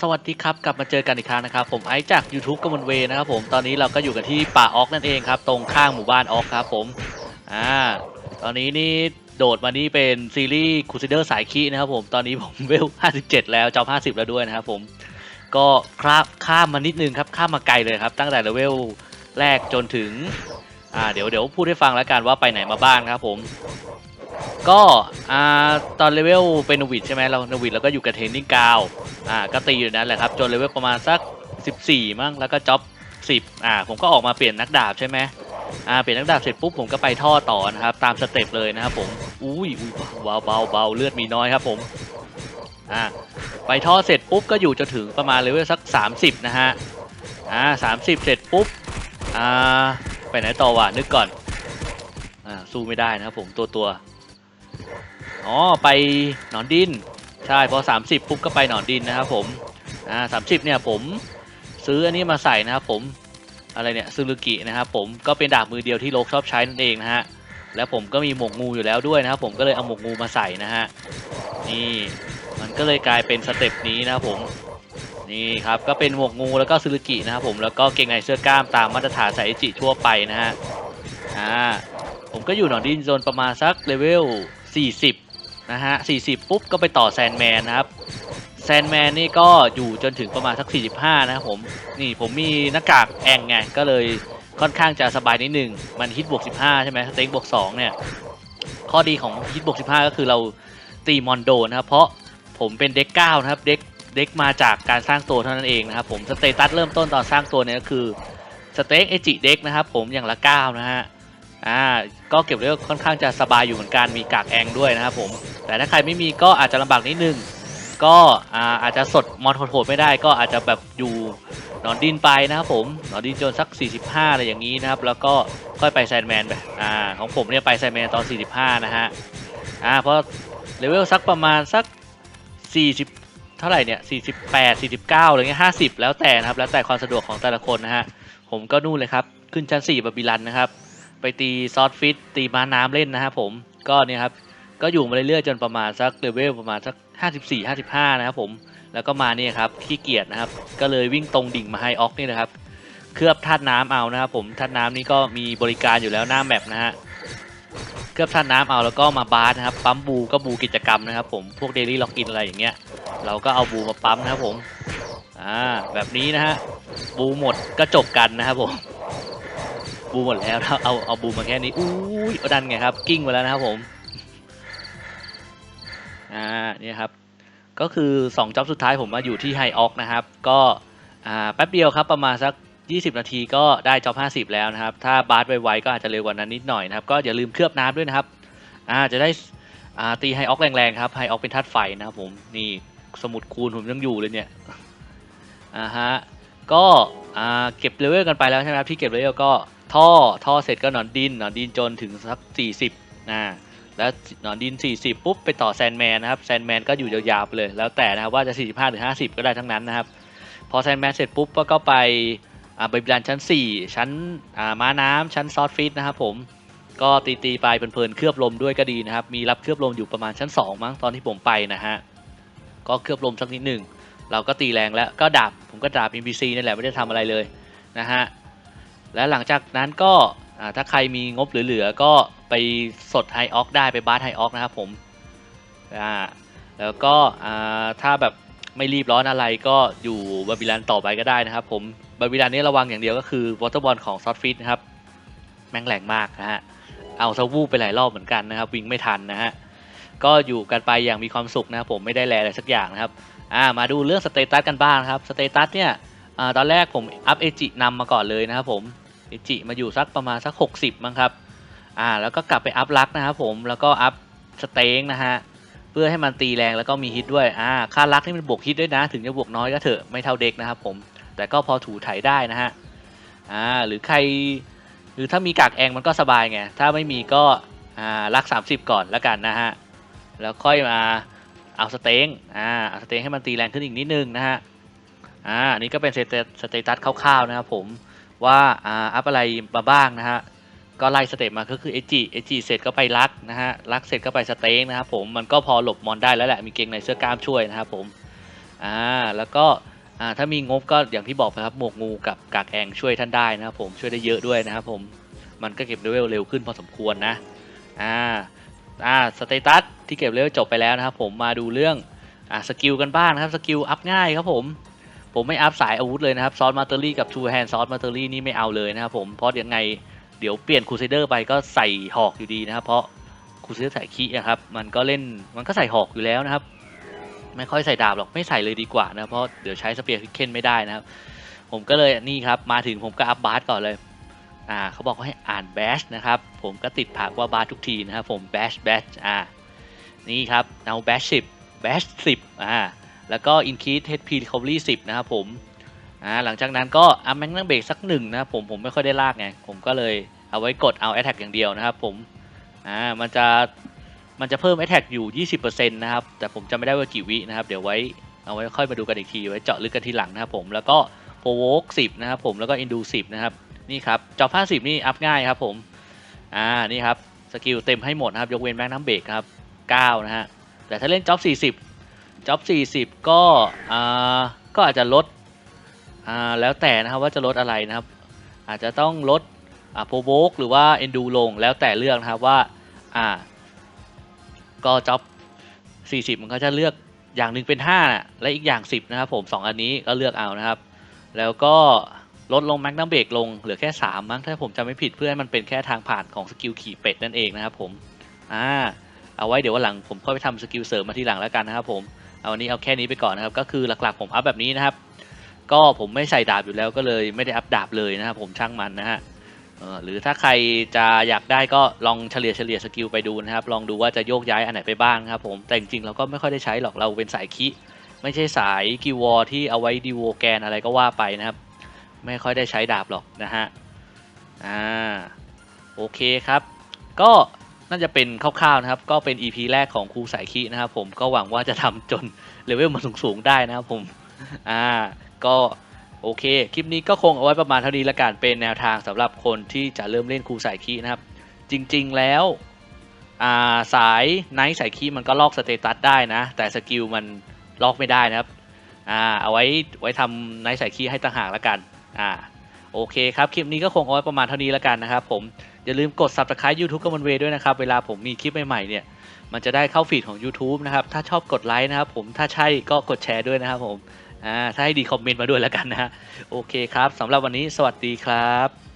สวัสดีครับ กลับมาเจอกันอีกครั้งนะครับ ผมไอซ์จาก YouTube กมลเวนะครับผมตอนนี้เราก็อยู่กันที่ป่าออกนั่นเองครับ ตรงข้างหมู่บ้านออกครับผมอ่าตอนนี้นี่โดดมานี่เป็นซีรีส์คูซิเดอร์สายคีนะครับผมตอนนี้ผมเวล 57 แล้วจอม50 แล้วด้วยนะครับผมก็ข้ามข้ามมานิดนึงครับข้ามมาไกลเลยครับ ตั้งแต่เลเวลแรกจนถึงอ่าเดี๋ยวเดี๋ยวพูดให้ฟังแล้วกันว่าไปไหนมาบ้างครับผม ก็อ่าตอนเลเวลเป็นนวิดใช่ไหมเรานวิดเราก็อยู่กับเทนนิ่งกาวอ่าก็ตีอยู่นั้นแหละครับจนเลเวลประมาณสัก 14 มั้งแล้วก็จ็อบ10อ่าผมก็ออกมาเปลี่ยนนักดาบใช่ไหมอ่าเปลี่ยนนักดาบเสร็จปุ๊บผมก็ไปท่อต่อนะครับตามสเต็ปเลยนะครับผมอุ้ยอุ้ยเบาเบาเบาเลือดมีน้อยครับผมอ่าไปท่อเสร็จปุ๊บก็อยู่จนถึงประมาณเลเวลสัก 30 นะฮะอ่า30เสร็จปุ๊บอ่าไปไหนต่อวะนึกก่อนอ่าสู้ไม่ได้นะครับผมตัวตัว อ๋อไปหนอนดินใช่พอ 30 ปุ๊บก็ไปหนอนดินนะครับผมอ่าสามสิบเนี่ยผมซื้ออันนี้มาใส่นะครับผมอะไรเนี่ยซูรุกินะครับผมก็เป็นดาบมือเดียวที่โลกชอบใช้นั่นเองนะฮะแล้วผมก็มีหมวกงูอยู่แล้วด้วยนะครับผมก็เลยเอาหมวกงูมาใส่นะฮะนี่มันก็เลยกลายเป็นสเต็ปนี้นะครับผมนี่ครับก็เป็นหมวกงูแล้วก็ซูรุกินะครับผมแล้วก็เกงในเสื้อกล้ามตามมาตรฐานไซจิทั่วไปนะฮะอ่าผมก็อยู่หนอนดินโซนประมาณสักเลเวล 40นะฮะ40 ปุ๊บก็ไปต่อแซนแมนนะครับแซนแมนนี่ก็อยู่จนถึงประมาณสัก 45 นะครับผม นี่ผมมีหน้ากากแองไง ก็เลยค่อนข้างจะสบายนิดนึง มันฮิตบวก 15 ใช่ไหมสเต็งบวก 2 เนี่ย ข้อดีของฮิตบวก 15 ก็คือเราตีมอนโดนะครับ เพราะผมเป็นเด็ก9นะครับ เด็กเด็กมาจากการสร้างตัวเท่านั้นเองนะครับผม สเตตัสเริ่มต้นตอนสร้างตัวเนี่ยก็คือสเต็กเอจิเด็กนะครับผมอย่างละ 9 นะฮะ อ่าก็เก็บเรื่องค่อนข้างจะสบายอยู่เหมือนกันมีกากแองด้วยนะครับผม แต่ถ้าใครไม่มีก็อาจจะลำบากนิดนึงก็อ่าอาจจะสดมอนโหดๆไม่ได้ ก็อาจจะแบบอยู่นอนดินไปนะครับผมนอนดินจนสัก 45อะไรอย่างนี้นะครับ แล้วก็ค่อยไปแซนแมนไปอ่าของผมเนี่ยไปแซนแมนตอน 45 นะฮะอ่าเพราะเลเวลสักประมาณสัก 40 เท่าไหร่เนี่ย48 49อะไรเงี้ย50 แล้วแต่นะครับ แล้วแต่ความสะดวกของแต่ละคนนะฮะผมก็นู่นเลยครับ ขึ้นชั้น 4บาบิลันนะครับ ไปตีซอสฟิตตีม้าน้ำเล่นนะครับผมก็เนี่ยครับก็อยู่มาเรื่อยๆจนประมาณสักเลเวลประมาณสัก 54 55 นะครับผมแล้วก็มาเนี่ยครับขี้เกียจนะครับ ก็เลยวิ่งตรงดิ่งมาไฮออกนี่นะครับ เคลือบธาตุน้ำเอานะครับผมธาตุน้ำนี่ก็มีบริการอยู่แล้วหน้าแมปนะฮะเคลือบธาตุน้ำเอาแล้วก็มาบาร์นะครับปั๊มบูก็บูกิจกรรมนะครับ ผมพวกเดลี่ล็อกอินอะไรอย่างเงี้ยเราก็เอาบูมาปั๊มนะครับผมอ่าแบบนี้นะฮะบูหมดก็จบกันนะครับผม บูหมดแล้วนะเอาเอาบูมาแค่นี้อุ้ยดันไงครับ กิ้งไปแล้วนะครับผมอ่าเนี่ยครับ ก็คือ2จ็อบสุดท้ายผมมาอยู่ที่ไฮออกนะครับ ก็อ่าแป๊บเดียวครับประมาณสัก 20 นาทีก็ได้จ็อบ 50 แล้วนะครับ ถ้าบาสไวๆก็อาจจะเร็วกว่านั้นนิดหน่อยนะครับ ก็อย่าลืมเคลือบน้ำด้วยนะครับอ่าจะได้อ่าตีไฮออกแรงๆครับไฮออกเป็นธาตุไฟนะครับผมนี่สมุดคูณผมยังอยู่เลยเนี่ยอ่าฮะก็อ่าเก็บเลเวลกันไปแล้วใช่ไหมครับที่เก็บเลเวลก็ ท่อท่อเสร็จก็หนอนดินหนอนดินจนถึงสัก40นะแล้วหนอนดิน 40 ปุ๊บไปต่อแซนแมนนะครับแซนแมนก็อยู่ยาวๆไปเลย แล้วแต่นะครับว่าจะ 45 หรือ 50 ก็ได้ทั้งนั้นนะครับ พอแซนแมนเสร็จปุ๊บก็ไปอ่าบริการชั้น 4 ชั้นอ่าม้าน้ำชั้นซอสฟิตนะครับผมก็ตีตีๆไปเพลินๆเคลือบลมด้วยก็ดีนะครับ มีรับเคลือบลมอยู่ประมาณชั้น 2 มั้งตอนที่ผมไปนะฮะก็เคลือบลมสักนิดหนึ่งเราก็ตีแรงแล้วก็ดาบผมก็ดาบ NPC นี่นแหละไม่ได้ทำอะไรเลยนะฮะ และหลังจากนั้นก็ถ้าใครมีงบเหลือๆก็ไปสดไฮออกได้ไปบาร์ไฮออกนะครับผมแล้วก็ถ้าแบบไม่รีบร้อนอะไรก็อยู่บาบิลันต่อไปก็ได้นะครับผมบาบิลันนี่ระวังอย่างเดียวก็คือวอเตอร์บอลของซอฟฟิตนะครับแม่งแรงมากนะฮะเอาซะวูบไปหลายรอบเหมือนกันนะครับ วิ่งไม่ทันนะฮะก็อยู่กันไปอย่างมีความสุขนะครับผมไม่ได้แลอะไรสักอย่างนะครับอ่ามาดูเรื่องสเตตัสกันบ้างครับสเตตัสเนี่ยอตอนแรกผมอัพเอจินำมาก่อนเลยนะครับผม อจิมาอยู่สักประมาณสัก 60 มั้งครับอ่าแล้วก็กลับไปอัพลักนะครับผมแล้วก็อัพสเต็งนะฮะเพื่อให้มันตีแรงแล้วก็มีฮิตด้วยอ่าค่าลักนี่มันบวกฮิตด้วยนะ ถึงจะบวกน้อยก็เถอะไม่เท่าเด็กนะครับผมแต่ก็พอถูถ่ายได้นะฮะอ่าหรือใครหรือถ้ามีกากแองมันก็สบายไงถ้าไม่มีก็อ่ารัก 30 ก่อนแล้วกันนะฮะแล้วค่อยมาเอาสเต็งอ่าเอาสเต็งให้มันตีแรงขึ้นอีกนิดนึงนะฮะอ่าอันนี้ก็เป็นสเตตัสคร่าวๆนะครับผม ว่าอ่าอัพอะไรมาบ้างนะฮะก็ไล่สเต็ปมาก็คือเอจิเอจิเสร็จก็ไปรักนะฮะรักเสร็จก็ไปสเต็งนะครับผมมันก็พอหลบมอนได้แล้วแหละมีเกงในเสื้อกล้ามช่วยนะครับผมอ่าแล้วก็อ่าถ้ามีงบก็อย่างที่บอกไปครับหมวกงูกับกากแองช่วยท่านได้นะครับผมช่วยได้เยอะด้วยนะครับผมมันก็เก็บเลเวลเร็วขึ้นพอสมควรนะอ่าอ่าสเตตัสที่เก็บเลเวลจบไปแล้วนะครับผมมาดูเรื่องอ่าสกิลกันบ้างนะครับสกิลอัพง่ายครับผม ผมไม่อัพสายอาวุธเลยนะครับซอสมาเตอรี่กับทูแฮนซอสมาเตอรี่นี่ไม่เอาเลยนะครับผมเพราะยังไงเดี๋ยวเปลี่ยนคูเซเดอร์ไปก็ใส่หอกอยู่ดีนะครับ เพราะคูเซเดอร์ใส่คีอะครับมันก็เล่นมันก็ใส่หอกอยู่แล้วนะครับ ไม่ค่อยใส่ดาบหรอกไม่ใส่เลยดีกว่านะเพราะเดี๋ยวใช้สเปียร์คิกเคนไม่ได้นะครับ ผมก็เลยนี่ครับมาถึงผมก็อัพบาสก่อนเลยอ่าเขาบอกว่าให้อ่านแบชนะครับผมก็ติดผักว่าบาสทุกทีนะครับผมแบชแบชอ่านี่ครับเอาแบชสิบแบชสิบอ่า แล้วก็อินคีสเฮดพีรีคอเวอรี่สิบนะครับผมอ่าหลังจากนั้นก็อัพแมงนังเบรกสักหนึ่งนะครับผมผมไม่ค่อยได้ลากไง ผมก็เลยเอาไว้กดเอาแอตแทกอย่างเดียวนะครับผมอ่ามันจะมันจะเพิ่ม Attack อยู่ 20%นะครับ แต่ผมจำไม่ได้ว่ากี่วินะครับ เดี๋ยวไว้เอาไว้ค่อยมาดูกันอีกทีไว้เจาะลึกกันทีหลังนะครับผมแล้วก็ Provoke 10 นะครับผมแล้วก็ Indu 10 นะครับนี่ครับจอบ50 นี่อัพง่ายครับผมอ่านี่ครับสกิลเต็มให้หมดนะครับยกเว้นแม็กน้ำเบรกครับ9นะฮะแต่ถ้าเล่นจ็อบ40 จ็อบ40 ก็อ่าก็อาจจะลดอ่าแล้วแต่นะครับว่าจะลดอะไรนะครับ อาจจะต้องลดอ่า Provoke หรือว่า Endu ลงแล้วแต่เลือกนะครับว่าอ่าก็จ็อบ40 มันก็จะเลือกอย่างหนึ่งเป็น5น่ะและอีกอย่าง 10 นะครับผม 2 อันนี้ก็เลือกเอานะครับ แล้วก็ลดลงแม็กนัมเบรกลงเหลือแค่ 3 มั้งถ้าผมจำไม่ผิดเพื่อให้มันเป็นแค่ทางผ่านของสกิลขี่เป็ดนั่นเองนะครับผมอ่าเอาไว้เดี๋ยววันหลังผมค่อยไปทำสกิลเสริมมาทีหลังแล้วกันนะครับผม เอาวันนี้เอาแค่นี้ไปก่อนนะครับ ก็คือหลักๆผมอัพแบบนี้นะครับ ก็ผมไม่ใส่ดาบอยู่แล้วก็เลยไม่ได้อัพดาบเลยนะครับผมช่างมันนะฮะหรือถ้าใครจะอยากได้ก็ลองเฉลี่ยเฉลี่ยสกิลไปดูนะครับ ลองดูว่าจะโยกย้ายอันไหนไปบ้างครับผมแต่จริงๆเราก็ไม่ค่อยได้ใช้หรอกเราเป็นสายคิ ไม่ใช่สายกิวอที่เอาไว้ดีโวแกนอะไรก็ว่าไปนะครับ ไม่ค่อยได้ใช้ดาบหรอกนะฮะอ่าโอเคครับ ก็ น่าจะเป็นคร่าวๆนะครับ ก็เป็น EP แรกของครูสายคินะครับผมก็หวังว่าจะทำจนเลเวลมันสูงๆได้นะครับผมอ่าก็โอเค คลิปนี้ก็คงเอาไว้ประมาณเท่านี้ละกันเป็นแนวทางสำหรับคนที่จะเริ่มเล่นครูสายคีนะครับ จริงๆแล้วอ่าสายไนท์สายคีมันก็ลอกสเตตัสได้นะ แต่สกิลมันลอกไม่ได้นะครับอ่าเอาไว้ไว้ทำไนท์สายคีให้ต่างหากละกันอ่าโอเคครับ คลิปนี้ก็คงเอาไว้ประมาณเท่านี้ละกันนะครับผม อย่าลืมกด subscribe YouTube กับมันเวด้วยนะครับ เวลาผมมีคลิปใหม่ๆเนี่ย มันจะได้เข้าฟีดของ YouTube นะครับ ถ้าชอบกดไลค์นะครับผม ถ้าใช่ก็กดแชร์ด้วยนะครับผม อ่า ถ้าให้ดีคอมเมนต์มาด้วยแล้วกันนะฮะ โอเคครับสำหรับวันนี้สวัสดีครับ